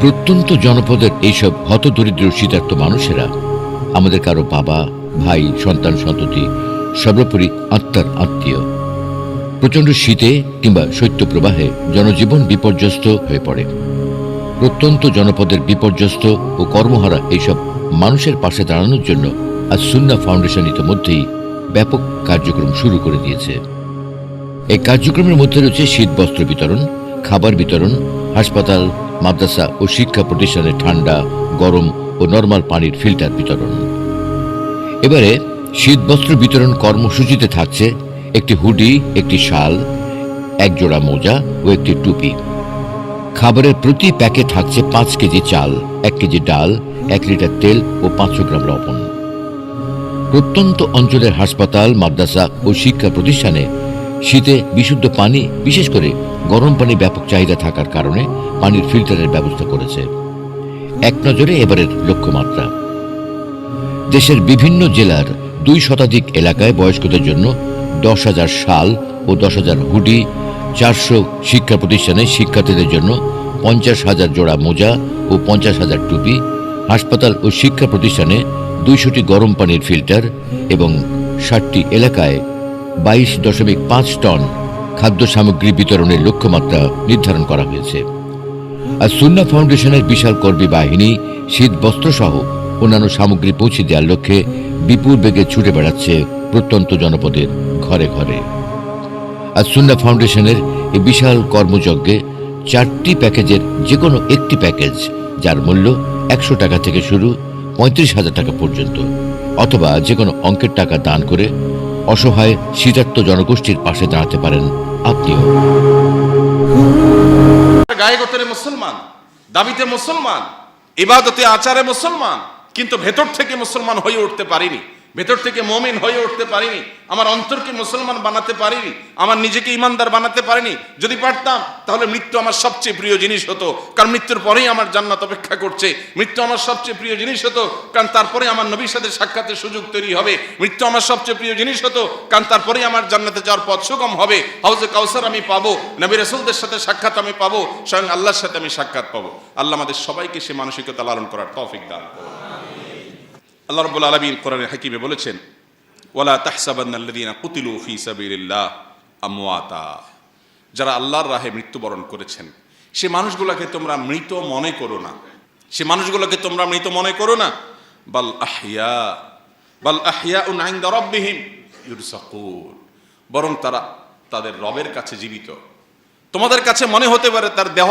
প্রত্যন্ত জনপদের এইসব হতদরিদ্র শীতার্থ মানুষেরা আমাদের কারও বাবা, ভাই, সন্তান, সন্ততি, সর্বোপরি আত্মার আত্মীয়। প্রচণ্ড শীতে কিংবা শৈত্যপ্রবাহে জনজীবন বিপর্যস্ত হয়ে পড়ে। প্রত্যন্ত জনপদের বিপর্যস্ত ও কর্মহারা এইসব মানুষের পাশে দাঁড়ানোর জন্য আজ সুন্না ফাউন্ডেশন ইতিমধ্যেই ব্যাপক কার্যক্রম শুরু করে দিয়েছে। এই কার্যক্রমের মধ্যে রয়েছে শীত বস্ত্র বিতরণ, খাবার বিতরণ, হাসপাতাল মাদ্রাসা ও শিক্ষা প্রতিষ্ঠানে ঠান্ডা, গরম ও নর্মাল পানির ফিল্টার বিতরণ। এবারে শীত বস্ত্র বিতরণ কর্মসূচিতে থাকছে একটি হুডি, একটি শাল, এক জোড়া মোজা ও একটি টুপি। খাবারের প্রতি প্যাকে থাকছে পাঁচ কেজি চাল, এক কেজি ডাল, এক লিটার তেল ও পাঁচশো গ্রাম লবণ। প্রত্যন্ত অঞ্চলের হাসপাতাল, মাদ্রাসা ও শিক্ষা প্রতিষ্ঠানে শীতে বিশুদ্ধ পানি, বিশেষ করে গরম পানি ব্যাপক চাহিদা থাকার কারণে পানির ফিল্টারের ব্যবস্থা করেছে। এক নজরে এবারের লক্ষ্যমাত্রা। দেশের বিভিন্ন জেলার দুই শতাধিক এলাকায় বয়স্কদের জন্য দশ হাজার শাল ও দশ হাজার হুডি, চারশো শিক্ষা প্রতিষ্ঠানে শিক্ষার্থীদের জন্য পঞ্চাশ হাজার জোড়া মোজা ও পঞ্চাশ হাজার টুপি, হাসপাতাল ও শিক্ষা প্রতিষ্ঠানে দুইশোটি গরম পানির ফিল্টার এবং ষাটটি এলাকায় বাইশ দশমিক পাঁচ টন খাদ্য সামগ্রী বিতরণের লক্ষ্যমাত্রা নির্ধারণ করা হয়েছে। আর সুন্না ফাউন্ডেশনের বিশাল কর্মী বাহিনী, শীত বস্ত্রসহ অন্যান্য সামগ্রী পৌঁছে দেওয়ার লক্ষ্যে বিপুল বেগে ছুটে বেড়াচ্ছে প্রত্যন্ত জনপদের ঘরে ঘরে। আর সুন্না ফাউন্ডেশনের এই বিশাল কর্মযজ্ঞে চারটি প্যাকেজের যে কোনো একটি প্যাকেজ, যার মূল্য একশো টাকা থেকে শুরু পঁয়ত্রিশ হাজার টাকা পর্যন্ত, অথবা যে কোনো অঙ্কের টাকা দান করে অসহায়, শীতার্থ জনগোষ্ঠীর পাশে দাঁড়াতে পারেন আপনিও গায়ে মুসলমান, দাবিতে মুসলমান, ইবাদতে, আচারে মুসলমান, কিন্তু ভেতর থেকে মুসলমান হয়ে উঠতে পারিনি। ভেতর থেকে মমিন হয়ে উঠতে পারিনি, আমার অন্তরকে মুসলমান বানাতে পারিনি, আমার নিজেকে ইমানদার বানাতে পারিনি, যদি পারতাম, তাহলে মৃত্যু আমার সবচেয়ে প্রিয় জিনিস হতো, কারণ মৃত্যুর পরেই আমার জান্নাত অপেক্ষা করছে, মৃত্যু আমার সবচেয়ে প্রিয় জিনিস হতো, কারণ তারপরে আমার নবীর সাথে সাক্ষাতের সুযোগ তৈরি হবে, মৃত্যু আমার সবচেয়ে প্রিয় জিনিস হতো, কারণ তারপরেই আমার জান্নাতে যাওয়ার পথ সুগম হবে, হাউজে কাউসার আমি পাবো, নবী রসুলদের সাথে সাক্ষাৎ আমি পাবো, স্বয়ং আল্লাহর সাথে আমি সাক্ষাৎ পাবো, আল্লাহ আমাদের সবাইকে সে মানসিকতা লালন করার তৌফিক দান করুন। আল্লাহ রাব্বুল আলামিন কোরআনে হাকিমে বলেছেন, ওয়ালা তাহসাবান্নাল্লাযীনা কুতিলু ফী সাবিলিল্লাহ আমওয়াতা। যারা আল্লাহর রাহে মৃত্যুবরণ করেছেন, সে মানুষগুলোকে তোমরা মৃত মনে করো না। সে মানুষগুলোকে তোমরা মৃত মনে করো না। বাল আহইয়া বাল আহইয়া উন ইনদা রাব্বিহিম ইউরসাকুন। বরং তারা তাদের রবের কাছে জীবিত। তোমাদের কাছে মনে হতে পারে তার দেহ